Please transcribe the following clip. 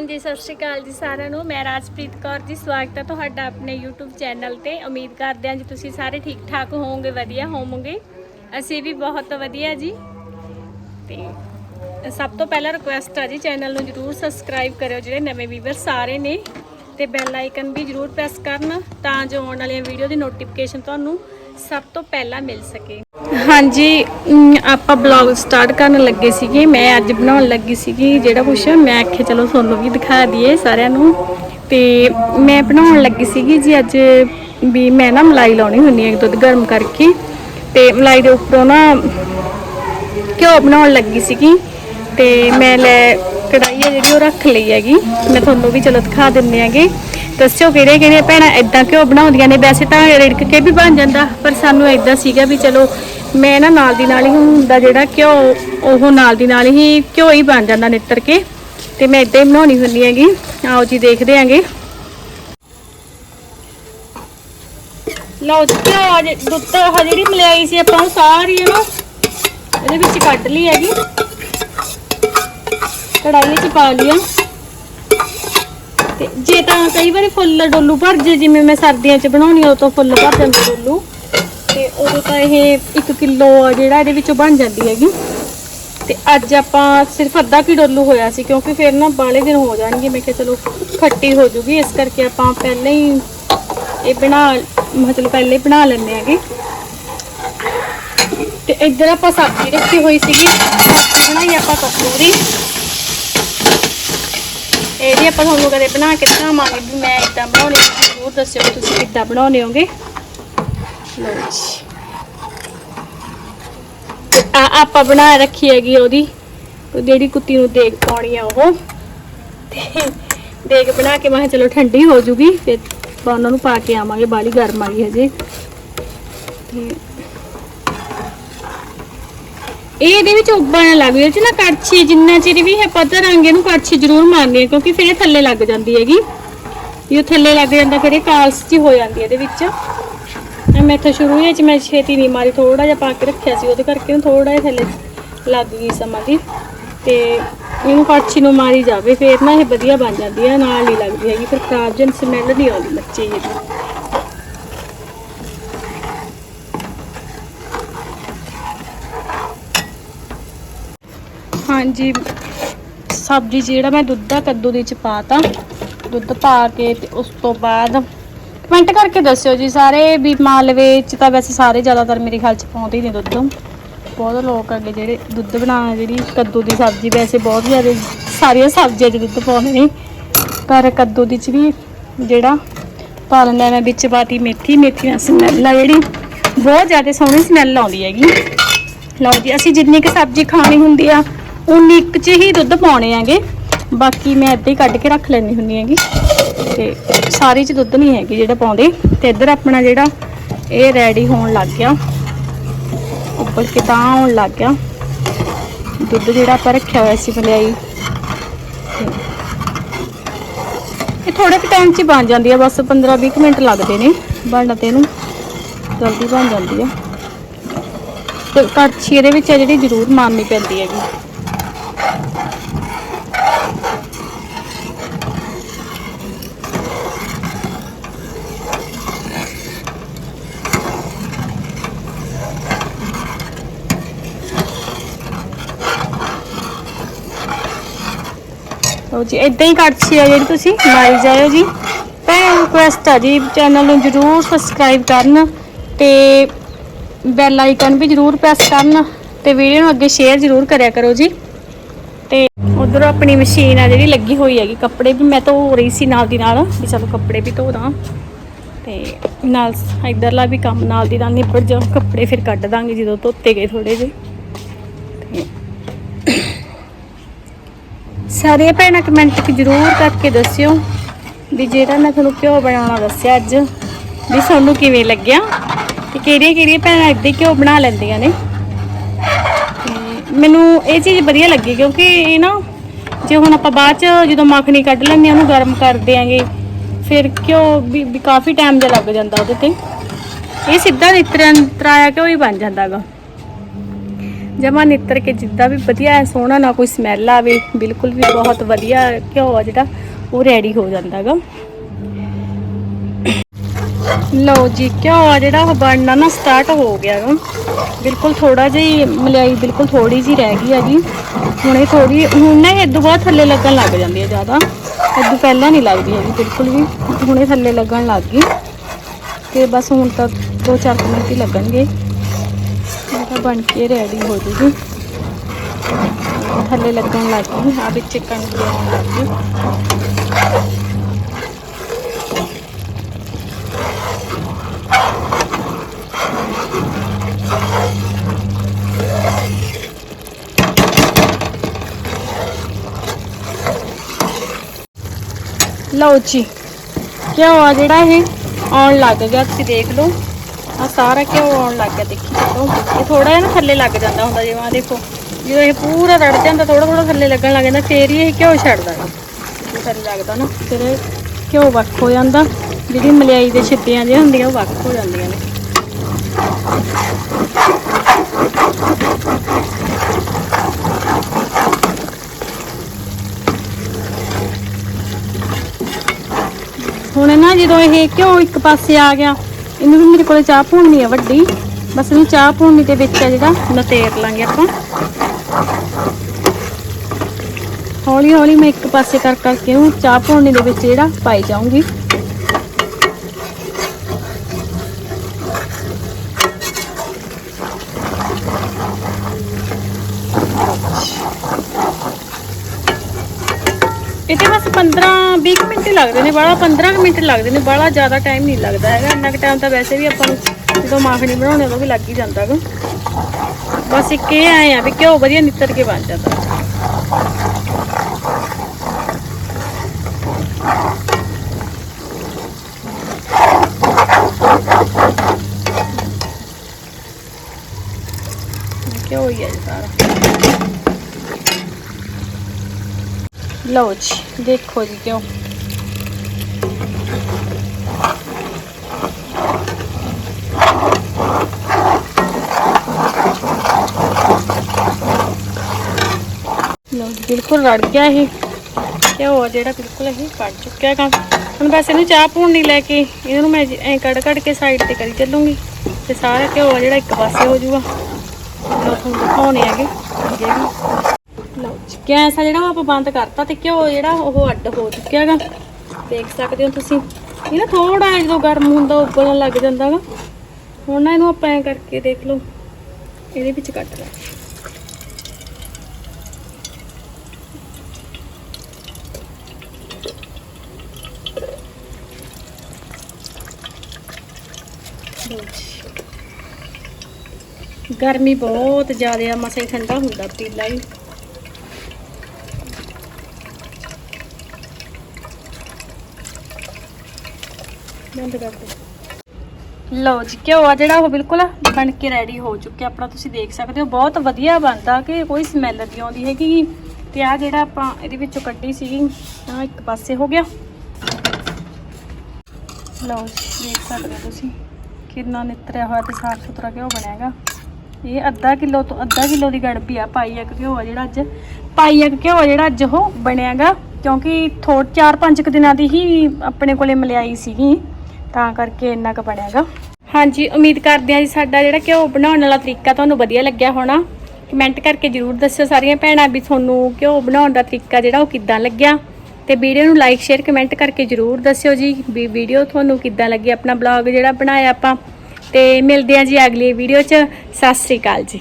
ਹਾਂਜੀ ਸਤਿ ਸ਼੍ਰੀ ਅਕਾਲ ਜੀ ਸਾਰਿਆਂ ਨੂੰ। ਮੈਂ ਰਾਜਪ੍ਰੀਤ ਕੌਰ ਜੀ, ਸਵਾਗਤ ਹੈ ਤੁਹਾਡਾ ਆਪਣੇ YouTube ਚੈਨਲ ਤੇ। ਉਮੀਦ ਕਰਦੇ ਹਾਂ ਜੀ ਤੁਸੀਂ ਸਾਰੇ ਠੀਕ ਠਾਕ ਹੋਵੋਗੇ, ਵਧੀਆ ਹੋਵੋਗੇ। ਅਸੀਂ ਵੀ ਬਹੁਤ ਵਧੀਆ ਜੀ। ਤੇ ਸਭ ਤੋਂ ਪਹਿਲਾਂ ਰਿਕੁਐਸਟ ਆ ਜੀ ਚੈਨਲ ਨੂੰ ਜਰੂਰ ਸਬਸਕ੍ਰਾਈਬ ਕਰਿਓ, ਜਿਹੜੇ ਨਵੇਂ ਵੀਵਰ ਸਾਰੇ ਨੇ। ਤੇ ਬੈਲ ਆਈਕਨ ਵੀ ਜਰੂਰ ਪ੍ਰੈਸ ਕਰਨ, ਤਾਂ ਜੋ ਆਉਣ ਵਾਲੀਆਂ ਵੀਡੀਓ ਦੀ ਨੋਟੀਫਿਕੇਸ਼ਨ ਤੁਹਾਨੂੰ ਸਭ ਤੋਂ ਪਹਿਲਾਂ ਮਿਲ ਸਕੇ। ਹਾਂਜੀ ਅਮ, ਆਪਾਂ ਬਲੌਗ ਸਟਾਰਟ ਕਰਨ ਲੱਗੇ ਸੀਗੇ। ਮੈਂ ਅੱਜ ਬਣਾਉਣ ਲੱਗੀ ਸੀਗੀ ਜਿਹੜਾ ਕੁਛ। ਮੈਂ ਆਖਿਆ ਚਲੋ ਤੁਹਾਨੂੰ ਵੀ ਦਿਖਾ ਦਈਏ ਸਾਰਿਆਂ ਨੂੰ। ਤੇ ਮੈਂ ਬਣਾਉਣ ਲੱਗੀ ਸੀਗੀ ਜੀ ਅੱਜ ਵੀ ਮੈਂ ਨਾ ਮਲਾਈ ਲਾਉਣੀ ਹੁੰਦੀ ਹੈ ਦੁੱਧ ਗਰਮ ਕਰਕੇ। ਤੇ ਮਲਾਈ ਦੇ ਉੱਪਰੋਂ ਨਾ ਘਿਓ ਬਣਾਉਣ ਲੱਗੀ ਸੀਗੀ। ਤੇ ਮੈਂ ਲੈ ਕੜਾਈ ਹੈ ਜਿਹੜੀ ਉਹ ਰੱਖ ਲਈ ਹੈਗੀ। ਮੈਂ ਤੁਹਾਨੂੰ ਵੀ ਚਲੋ ਦਿਖਾ ਦਿੰਨੇ ਹੈਗੇ। ਦੱਸਿਓ ਕਿਹੜੇ ਕਿਹੜੇ ਭੈਣਾਂ ਇਦਾਂ ਘਿਓ ਬਣਾਉਂਦੀਆਂ ਨੇ? ਵੈਸੇ ਤਾਂ ਰਿੜਕ ਕੇ ਵੀ ਬਣ ਜਾਂਦਾ, ਪਰ ਸਾਨੂੰ ਇਦਾਂ ਸੀਗਾ ਵੀ ਚਲੋ ਮੈਂ ਨਾ ਨਾਲ ਦੀ ਨਾਲ ਹੀ ਹੁੰਦਾ ਜਿਹੜਾ ਘਿਓ, ਉਹ ਨਾਲ ਦੀ ਨਾਲ ਹੀ ਘਿਓ ਹੀ ਬਣ ਜਾਂਦਾ ਨਿੱਤਰ ਕੇ, ਤੇ ਮੈਂ ਇਦਾਂ ਹੀ ਬਣਾਉਣੀ ਹੁੰਦੀ ਹੈਗੀ। ਆਓ ਜੀ, ਦੇਖਦੇ ਆਂਗੇ ਲਓ ਜੀ, ਘਿਓ ਜੇ- ਦੁੱਧ ਆਹ ਜਿਹੜੀ ਮਲਾਈ ਸੀ ਆਪਾਂ ਉਹ ਸਾਰੀ ਇਹਨੂੰ ਇਹਦੇ ਵਿੱਚ ਕੱਟ ਲਈ ਹੈਗੀ। ਕੜਾਈ 'ਚ ਪਾ ਲਿਆ ਤੇ ਜੇ ਤਾਂ ਕਈ ਵਾਰੀ ਫੁੱਲ ਡੋਲੂ ਭਰ ਜੇ, ਜਿਵੇਂ ਮੈਂ ਸਰਦੀਆਂ 'ਚ ਬਣਾਉਣੀ ਉਹ ਤੋਂ ਫੁੱਲ ਭਰ ਜਾਂਦੇ ਡੋਲੂ। ਤੇ ਉਦੋਂ ਤਾਂ ਇਹ 1 ਕਿਲੋ ਜਿਹੜਾ ਇਹਦੇ ਵਿੱਚੋਂ ਬਣ ਜਾਂਦੀ ਹੈਗੀ। ਤੇ ਅੱਜ ਆਪਾਂ ਸਿਰਫ ਅੱਧਾ ਕੀ ਡੋਲੂ ਹੋਇਆ ਸੀ, ਕਿਉਂਕਿ ਫਿਰ ਨਾ ਬਾਲੇ ਦਿਨ ਹੋ ਜਾਣਗੇ। ਮੈਂ ਕਿਹਾ ਚਲੋ ਖੱਟੀ ਹੋ ਜੂਗੀ, ਇਸ ਕਰਕੇ ਆਪਾਂ ਪਹਿਲਾਂ ਹੀ ਇਹ ਬਣਾ, ਮਤਲਬ ਪਹਿਲੇ ਬਣਾ ਲੈਂਦੇ ਆਂਗੇ ਤੇ ਇੱਧਰ ਆਪਾਂ ਸਬਜ਼ੀ ਰੱਖੀ ਹੋਈ ਸੀਗੀ ਸਬਜ਼ੀ ਬਣਾਈ ਆਪਾਂ ਕੱਦੂ ਦੀ ਇਹਦੀ ਆਪਾਂ ਤੁਹਾਨੂੰ ਕਦੇ ਬਣਾ ਕੇ ਦਿਖਾਵਾਂਗੇ ਵੀ ਮੈਂ ਇਦਾਂ ਬਣਾਉਣੀ ਹੈ ਜ਼ਰੂਰ ਦੱਸਿਓ ਤੁਸੀਂ ਕਿੱਦਾਂ ਬਣਾਉਣੇ ਹੋਗੇ। ਲਓ ਜੀ। ਆ ਆਪਾਂ ਬਣਾ ਰੱਖੀ ਹੈਗੀ ਉਹਦੀ। ਜਿਹੜੀ ਕੁੱਤੀ ਨੂੰ ਦੇਖ ਪਾਉਣੀ ਆ ਉਹ। ਤੇ ਦੇਖ ਬਣਾ ਕੇ ਮੈਂ ਕਿਹਾ ਚਲੋ ਠੰਡੀ ਹੋ ਜੂਗੀ, ਫਿਰ ਆਪਾਂ ਉਹਨਾਂ ਨੂੰ ਪਾ ਕੇ ਆਵਾਂਗੇ ਬਾਲੀ ਗਰਮ ਆ ਗਈ ਹਜੇ। ਤੇ ਇਹ ਇਹਦੇ ਵਿੱਚ ਉਬਲਣ ਲੱਗ ਗਈ। ਨਾ ਕੜਛੀ ਜਿੰਨਾ ਚਿਰ ਵੀ ਹੈ ਪਤਾ ਰੰਗ ਇਹਨੂੰ ਕੜਛੀ ਜ਼ਰੂਰ ਮਾਰਨੀ ਹੈ, ਕਿਉਂਕਿ ਫਿਰ ਇਹ ਥੱਲੇ ਲੱਗ ਜਾਂਦੀ ਹੈਗੀ। ਇਹ ਥੱਲੇ ਲੱਗ ਜਾਂਦਾ ਫਿਰ ਇਹ ਕਾਲਸ ਜੀ ਹੋ ਜਾਂਦੀ ਹੈ ਇਹਦੇ ਵਿੱਚ। ਮੈਂ ਤਾਂ ਸ਼ੁਰੂ ਵਿੱਚ ਮੈਂ ਛੇਤੀ ਨਹੀਂ ਮਾਰੀ ਥੋੜਾ ਜਿਹਾ ਪਾ ਕੇ ਰੱਖਿਆ ਸੀ, ਉਹਦੇ ਕਰਕੇ ਨਾ ਥੋੜਾ ਜਿਹਾ ਥੱਲੇ ਲੱਗ ਗਈ ਸਮਾਂ ਦੀ। ਤੇ ਇਹਨੂੰ ਕੜਛੀ ਨੂੰ ਮਾਰੀ ਜਾਵੇ, ਫਿਰ ਨਾ ਇਹ ਵਧੀਆ ਬਣ ਜਾਂਦੀ ਹੈ, ਨਾਲ ਹੀ ਲੱਗਦੀ ਹੈਗੀ, ਫਿਰ ਖਰਾਬ ਜਨ ਸਮੈਲ ਨਹੀਂ ਆਉਂਦੀ ਮੱਚੀ ਦੀ ਹਾਂਜੀ। ਸਬਜ਼ੀ ਜਿਹੜਾ ਮੈਂ ਦੁੱਧ ਦਾ ਕੱਦੂ ਦੇ ਚ ਪਾਤਾ, ਦੁੱਧ ਪਾ ਕੇ ਤੇ ਉਸ ਤੋਂ ਬਾਅਦ ਕਮੈਂਟ ਕਰਕੇ ਦੱਸਿਓ ਜੀ ਸਾਰੇ ਵੀ ਮਾਲਵੇ ਚ ਤਾਂ ਵੈਸੇ ਸਾਰੇ ਜ਼ਿਆਦਾਤਰ ਮੇਰੇ ਖਿਆਲ ਚ ਪਾਉਂਦੇ ਹੀ ਨੇ ਦੁੱਧ। ਬਹੁਤ ਲੋਕ ਅੱਗੇ ਜਿਹੜੇ ਦੁੱਧ ਬਣਾਉਣਾ ਜਿਹੜੀ ਕੱਦੂ ਦੀ ਸਬਜ਼ੀ ਵੈਸੇ ਬਹੁਤ ਜ਼ਿਆਦਾ ਸਾਰੀਆਂ ਸਬਜ਼ੀਆਂ 'ਚ ਦੁੱਧ ਪਾਉਂਦੇ ਨੇ। ਪਰ ਕੱਦੂ ਦੀ ਚ ਵੀ ਜਿਹੜਾ ਪਾ ਲੈਂਦਾ ਮੈਂ ਵਿੱਚ ਪਾਤੀ ਮੇਥੀ ਮੇਥੀ ਨਾਲ ਸਮੈਲ ਆ ਜਿਹੜੀ, ਬਹੁਤ ਜ਼ਿਆਦਾ ਸੋਹਣੀ ਸਮੈਲ ਆਉਂਦੀ ਹੈਗੀ। ਲਓ ਜੀ, ਅਸੀਂ ਜਿੰਨੀ ਕੁ ਸਬਜ਼ੀ ਖਾਣੀ ਹੁੰਦੀ ਆ ਉਨੀ ਇੱਕ ਚ ਹੀ ਦੁੱਧ ਪਾਉਣੇ ਹੈਗੇ। ਬਾਕੀ ਮੈਂ ਇੱਦਾਂ ਹੀ ਕੱਢ ਕੇ ਰੱਖ ਲੈਂਦੀ ਹੁੰਦੀ ਹੈਗੀ। ਤੇ ਸਾਰੀ ਚ ਦੁੱਧ ਨਹੀਂ ਹੈਗੀ ਜਿਹੜਾ ਪਾਉਂਦੇ। ਤੇ ਇੱਧਰ ਆਪਣਾ ਜਿਹੜਾ ਇਹ ਰੈਡੀ ਹੋਣ ਲੱਗ ਗਿਆ। ਉੱਪਰ ਕੇ ਤਾਂ ਆਉਣ ਲੱਗ ਗਿਆ। ਦੁੱਧ ਜਿਹੜਾ ਆਪਾਂ ਰੱਖਿਆ ਹੋਇਆ ਸੀ ਮਲਾਈ ਇਹ ਥੋੜੇ ਕੁ ਟਾਈਮ 'ਚ ਹੀ ਬਣ ਜਾਂਦੀ ਆ, ਬਸ 15-20 ਮਿੰਟ ਲੱਗਦੇ ਨੇ। ਬਣਨ ਤੇ ਇਹਨੂੰ ਜਲਦੀ ਬਣ ਜਾਂਦੀ ਆ। ਤੇ ਕੜਛੀ ਇਹਦੇ ਵਿੱਚ ਆ ਜਿਹੜੀ ਜ਼ਰੂਰ ਮਾਰਨੀ ਪੈਂਦੀ ਹੈਗੀ। ਲਓ ਜੀ ਇਦਾਂ ਹੀ ਕੜਛੀ ਆ ਜਿਹੜੀ ਤੁਸੀਂ ਮਾਰੀ ਜਾਇਓ ਜੀ। ਭੈਣ ਰਿਕੁਐਸਟ ਆ ਜੀ ਚੈਨਲ ਨੂੰ ਜਰੂਰ ਸਬਸਕ੍ਰਾਈਬ ਕਰਨ ਤੇ ਬੈਲ ਆਈਕਨ ਵੀ ਜਰੂਰ ਪ੍ਰੈਸ ਕਰਨ ਤੇ ਵੀਡੀਓ ਨੂੰ ਅੱਗੇ ਸ਼ੇਅਰ ਜਰੂਰ ਕਰਿਆ ਕਰੋ ਜੀ। ਤੇ ਉਧਰ ਆਪਣੀ ਮਸ਼ੀਨ ਆ ਜਿਹੜੀ ਲੱਗੀ ਹੋਈ ਹੈਗੀ, ਕੱਪੜੇ ਵੀ ਮੈਂ ਧੋ ਰਹੀ ਸੀ ਨਾਲ ਦੀ ਨਾਲ, ਵੀ ਚਲੋ ਕੱਪੜੇ ਵੀ ਧੋ ਦਾਂ। ਤੇ ਨਾਲ ਇਧਰਲਾ ਵੀ ਕੰਮ, ਨਾਲ ਦੀ ਨਾਲ ਨਿਬੜ ਜਾ ਕੱਪੜੇ ਫਿਰ ਕੱਢ ਦਾਂਗੇ ਜਦੋਂ ਧੋਤੇ ਗਏ ਥੋੜੇ ਜਿਹੇ। ਤੇ ਸਾਰੀਆਂ ਭੈਣਾਂ ਕਮੈਂਟ ਜਰੂਰ ਕਰਕੇ ਦੱਸਿਓ ਵੀ ਜਿਹੜਾ ਮੈਂ ਤੁਹਾਨੂੰ ਘਿਓ ਬਣਾਉਣਾ ਦੱਸਿਆ ਅੱਜ ਵੀ ਤੁਹਾਨੂੰ ਕਿਵੇਂ ਲੱਗਿਆ ਤੇ ਕਿਹੜੀਆਂ ਕਿਹੜੀਆਂ ਭੈਣਾਂ ਇੱਦਾਂ ਘਿਓ ਬਣਾ ਲੈਂਦੀਆਂ ਨੇ। ਮੈਨੂੰ ਇਹ ਚੀਜ਼ ਵਧੀਆ ਲੱਗੀ ਕਿਉਂਕਿ ਇਹ ਨਾ ਜੇ ਹੁਣ ਆਪਾਂ ਬਾਅਦ ਚ ਜਦੋਂ ਮੱਖਣੀ ਕੱਢ ਲੈਂਦੇ ਹਾਂ ਉਹਨੂੰ ਗਰਮ ਕਰ ਦਿਆਂਗੇ ਫਿਰ ਘਿਓ ਵੀ, ਵੀ ਕਾਫੀ ਟਾਈਮ ਜਿਹਾ ਲੱਗ ਜਾਂਦਾ ਉਹਦੇ ਤੇ। ਇਹ ਸਿੱਧਾ ਨਿਤਰਨ ਤਰਾਇਆ ਘਿਓ ਹੀ ਬਣ ਜਾਂਦਾਗਾ। ਜਮਾ ਨਿੱਤਰ ਕੇ ਜਿੱਦਾਂ ਵੀ ਵਧੀਆ ਐ ਸੋਹਣਾ ਨਾ ਕੋਈ ਸਮੈਲ ਆਵੇ, ਬਿਲਕੁਲ ਵੀ ਬਹੁਤ ਵਧੀਆ ਘਿਓ ਆ ਜਿਹੜਾ, ਉਹ ਰੈਡੀ ਹੋ ਜਾਂਦਾਗਾ। ਲਓ ਜੀ, ਘਿਓ ਆ ਜਿਹੜਾ, ਉਹ ਬਣਨਾ ਨਾ ਸਟਾਰਟ ਹੋ ਗਿਆ ਗਾ ਬਿਲਕੁਲ ਥੋੜਾ ਜਿਹਾ ਮਲਾਈ ਬਿਲਕੁਲ ਥੋੜੀ ਜੀ ਰਹਿ ਗਈ ਹੈਗੀ। ਹੁਣ ਇਹ ਥੋੜੀ ਹੁਣ ਨਾ ਇਹ ਤੋਂ ਬਾਅਦ ਥੱਲੇ ਲੱਗਣ ਲੱਗ ਜਾਂਦੀ ਹੈ ਜ਼ਿਆਦਾ। ਇਦੋਂ ਪਹਿਲਾਂ ਨਹੀਂ ਲੱਗਦੀ ਹੈਗੀ, ਬਿਲਕੁਲ ਵੀ। ਹੁਣੇ ਥੱਲੇ ਲੱਗਣ ਲੱਗ ਗਈ। ਤੇ ਬਸ ਹੁਣ ਤਾਂ 2-4 ਮਿੰਟ ਹੀ ਲੱਗਣਗੇ। ਤਾਂ ਬਣ ਕੇ ਰੈਡੀ ਹੋ ਜੂਗੀ। ਥੱਲੇ ਲੱਗਣ ਲੱਗ ਗਈ, ਆ ਵਿੱਚ ਚਿਕਨ ਵੀ ਆਉਣ ਲੱਗ ਗਈ। ਲਓ ਜੀ ਘਿਓ ਆ ਜਿਹੜਾ ਇਹ ਆਉਣ ਲੱਗ ਗਿਆ ਤੁਸੀਂ ਦੇਖ ਲਓ। ਆ ਸਾਰਾ ਘਿਓ ਆਉਣ ਲੱਗ ਗਿਆ, ਦੇਖੀ ਜਾਓ ਇਹ ਥੋੜਾ ਜਿਹਾ ਨਾ ਥੱਲੇ ਲੱਗ ਜਾਂਦਾ ਹੁੰਦਾ, ਜਿਵੇਂ ਆਹ ਦੇਖੋ, ਜਦੋਂ ਇਹ ਪੂਰਾ ਰੜ ਜਾਂਦਾ ਥੋੜਾ ਥੋੜਾ ਥੱਲੇ ਲੱਗਣ ਲੱਗ ਜਾਂਦਾ, ਫੇਰ ਹੀ ਇਹ ਘਿਓ ਛੱਡਦਾ ਹੈ। ਥੱਲੇ ਲੱਗਦਾ ਨਾ, ਫਿਰ ਇਹ ਘਿਓ ਵੱਖ ਹੋ ਜਾਂਦਾ। ਜਿਹੜੀ ਮਲਾਈ ਦੇ ਛਿੱਟੀਆਂ ਜਿਹੜੀਆਂ ਹੁੰਦੀਆਂ, ਉਹ ਵੱਖ ਹੋ ਜਾਂਦੀਆਂ ਨੇ। ਹੁਣ ਨਾ ਜਦੋਂ ਇਹ ਘਿਓ ਇੱਕ ਪਾਸੇ ਆ ਗਿਆ ਇਹਨੂੰ ਵੀ ਮੇਰੇ ਕੋਲੇ ਚਾਹ ਭੁੰਨਣੀ ਆ ਵੱਡੀ। ਬਸ ਇਹਨੂੰ ਚਾਹ ਭੁੰਨਣੀ ਦੇ ਵਿੱਚ ਆ ਜਿਹੜਾ ਨਤੇਰ ਲਾਂਗੇ ਆਪਾਂ। ਹੌਲੀ ਹੌਲੀ ਮੈਂ ਇੱਕ ਪਾਸੇ ਕਰ ਕਰਕੇ ਇਹਨੂੰ ਚਾਹ ਭੁੰਨਣੀ ਦੇ ਵਿੱਚ ਜਿਹੜਾ ਪਾਈ ਜਾਊਂਗੀ। ਇਹ ਇਹਦੇ ਬਸ 15 20 ਮਿੰਟ ਹੀ ਲੱਗਦੇ ਨੇ ਬਾਲਾ 15 ਕੁ ਮਿੰਟ ਲੱਗਦੇ ਨੇ ਬਾਲਾ ਜ਼ਿਆਦਾ ਟਾਈਮ ਨਹੀਂ ਲੱਗਦਾ ਹੈਗਾ। ਇੰਨਾ ਕੁ ਟਾਈਮ ਤਾਂ ਵੈਸੇ ਵੀ ਆਪਾਂ ਨੂੰ ਜਦੋਂ ਮਾਖਣੀ ਬਣਾਉਣੇ ਉਦੋਂ ਵੀ ਲੱਗ ਹੀ ਜਾਂਦਾ ਗਾ। ਬਸ ਇੱਕ ਇਹ ਆਏ ਆ ਵੀ ਘਿਓ ਵਧੀਆ ਨਿੱਤਰ ਕੇ ਬਣ ਜਾਂਦਾ। ਘਿਓ ਹੀ ਹੈ ਸਾਰਾ। ਲਓ ਜੀ, ਦੇਖੋ ਜੀ ਕਿਉਂ। ਲਓ ਜੀ, ਬਿਲਕੁਲ ਰੜ ਗਿਆ ਇਹ। ਘਿਓ ਆ, ਜਿਹੜਾ ਬਿਲਕੁਲ ਇਹ ਕੱਢ ਚੁੱਕਿਆ ਕੰਮ ਹੁਣ ਬਸ ਇਹਨੂੰ ਚਾਹ ਪੂਣ ਨਹੀਂ ਲੈ ਕੇ ਇਹਨੂੰ ਮੈਂ ਐ ਕੱਢ ਕੱਢ ਕੇ ਸਾਈਡ ਤੇ ਕਰੀ ਚੱਲੂੰਗੀ। ਤੇ ਸਾਰਾ ਘਿਓ ਆ, ਜਿਹੜਾ ਇੱਕ ਪਾਸੇ ਹੋ ਜਾਊਗਾ। ਲਓ ਤੁਹਾਨੂੰ ਦਿਖਾਉਣੇ ਹੈਗੇ ਅੱਗੇ ਵੀ। ਗੈਸ ਆ ਜਿਹੜਾ ਉਹ ਆਪਾਂ ਬੰਦ ਕਰਤਾ ਤੇ ਘਿਓ ਜਿਹੜਾ ਉਹ ਅੱਡ ਹੋ ਚੁੱਕਿਆ ਹੈਗਾ ਦੇਖ ਸਕਦੇ ਹੋ ਤੁਸੀਂ। ਇਹ ਨਾ ਥੋੜਾ ਜਦੋਂ ਗਰਮ ਹੁੰਦਾ ਉਬਲਣ ਲੱਗ ਜਾਂਦਾ ਗਾ ਹੁਣ ਨਾ ਇਹਨੂੰ ਆਪਾਂ ਐ ਕਰਕੇ ਦੇਖ ਲਓ। ਇਹਦੇ ਵਿੱਚ ਕੱਟ ਲਾ। ਗਰਮੀ ਬਹੁਤ ਜ਼ਿਆਦਾ ਆ, ਮਸਾਂ ਹੀ ਠੰਡਾ ਹੁੰਦਾ ਪੀਲਾ ਵੀ ਬੰਦ ਕਰ ਦੇ ਲਓ ਜੀ, ਘਿਓ ਆ ਜਿਹੜਾ ਉਹ ਬਿਲਕੁਲ ਬਣ ਕੇ ਰੈਡੀ ਹੋ ਚੁੱਕਿਆ। ਆਪਣਾ ਤੁਸੀਂ ਦੇਖ ਸਕਦੇ ਹੋ, ਬਹੁਤ ਵਧੀਆ ਬਣਦਾ ਕਿ ਕੋਈ ਸਮੈਲ ਨਹੀਂ ਆਉਂਦੀ ਹੈਗੀ। ਤੇ ਆ ਜਿਹੜਾ ਆਪਾਂ ਇਹਦੇ ਵਿੱਚੋਂ ਕੱਢੀ ਸੀਗੀ ਆ ਇੱਕ ਪਾਸੇ ਹੋ ਗਿਆ। ਲਓ ਦੇਖ ਸਕਦੇ ਹੋ ਤੁਸੀਂ, ਕਿੰਨਾ ਨਿਤਰਿਆ ਹੋਇਆ ਤੇ ਸਾਫ਼ ਸੁਥਰਾ ਘਿਓ ਬਣਿਆ ਇਹ ਅੱਧਾ ਕਿਲੋ ਤੋਂ ਅੱਧਾ ਕਿਲੋ ਦੀ ਗੜਬੀ ਆ, ਪਾਈ ਇੱਕ ਘਿਓ ਆ ਜਿਹੜਾ ਅੱਜ। ਪਾਈ ਇੱਕ ਘਿਓ ਜਿਹੜਾ ਅੱਜ ਉਹ ਬਣਿਆਗਾ ਕਿਉਂਕਿ ਥੋੜ 4-5 ਦਿਨਾਂ ਦੀ ਹੀ ਆਪਣੇ ਕੋਲੇ ਮਲਿਆਈ ਸੀਗੀ। ਤਾਂ ਕਰਕੇ ਇੰਨਾ ਕੁ ਬਣਿਆਗਾ ਹਾਂਜੀ, ਉਮੀਦ ਕਰਦੇ ਹਾਂ ਜੀ ਸਾਡਾ ਜਿਹੜਾ ਘਿਓ ਬਣਾਉਣ ਵਾਲਾ ਤਰੀਕਾ ਤੁਹਾਨੂੰ ਵਧੀਆ ਲੱਗਿਆ ਹੋਣਾ। ਕਮੈਂਟ ਕਰਕੇ ਜਰੂਰ ਦੱਸਿਓ ਸਾਰੀਆਂ ਭੈਣਾਂ ਵੀ ਤੁਹਾਨੂੰ ਘਿਓ ਬਣਾਉਣ ਦਾ ਤਰੀਕਾ ਜਿਹੜਾ ਉਹ ਕਿੱਦਾਂ ਲੱਗਿਆ। ਤੇ ਵੀਡੀਓ ਨੂੰ ਲਾਈਕ ਸ਼ੇਅਰ ਕਮੈਂਟ ਕਰਕੇ ਜਰੂਰ ਦੱਸਿਓ ਜੀ ਵੀ ਵੀਡੀਓ ਤੁਹਾਨੂੰ ਕਿੱਦਾਂ ਲੱਗੀ, ਆਪਣਾ ਬਲੌਗ ਜਿਹੜਾ ਬਣਾਇਆ ਆਪਾਂ। ਤੇ ਮਿਲਦੇ ਹਾਂ ਜੀ ਅਗਲੀ ਵੀਡੀਓ 'ਚ। ਸਤਿ ਸ੍ਰੀ ਅਕਾਲ ਜੀ।